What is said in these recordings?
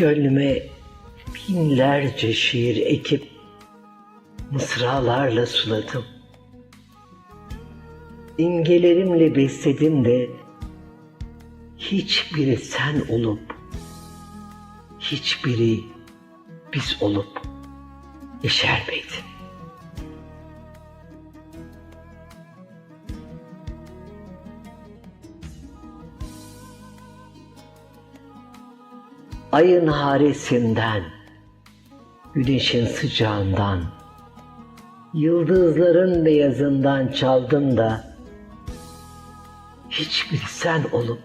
Gönlüme binlerce şiir ekip mısralarla suladım. İmgelerimle besledim de hiçbiri sen olup hiçbiri biz olup yeşermedi. Ayın haresinden, güneşin sıcağından, yıldızların beyazından çaldım da hiçbiri sen olup,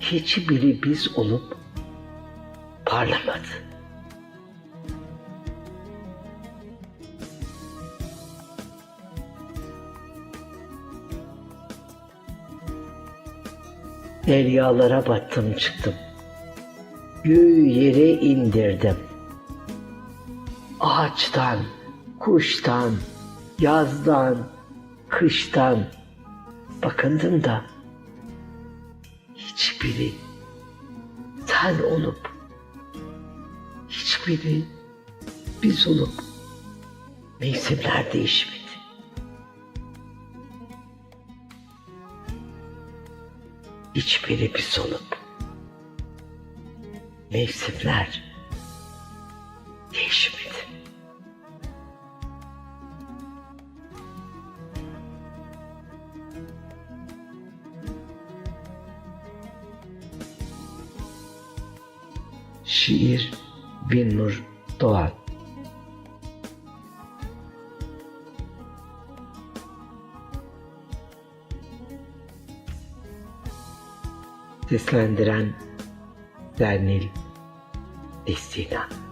hiçbiri biz olup parlamadı. Deryalara battım çıktım. Göğü yere indirdim. Ağaçtan, kuştan, yazdan, kıştan bakındım da hiçbiri sen olup hiçbiri biz olup mevsimler değişmedi. Hiçbiri biz olup mevsimler değişmedi. Şiir Binnur Doğan Seslendiren Daniel Dicina.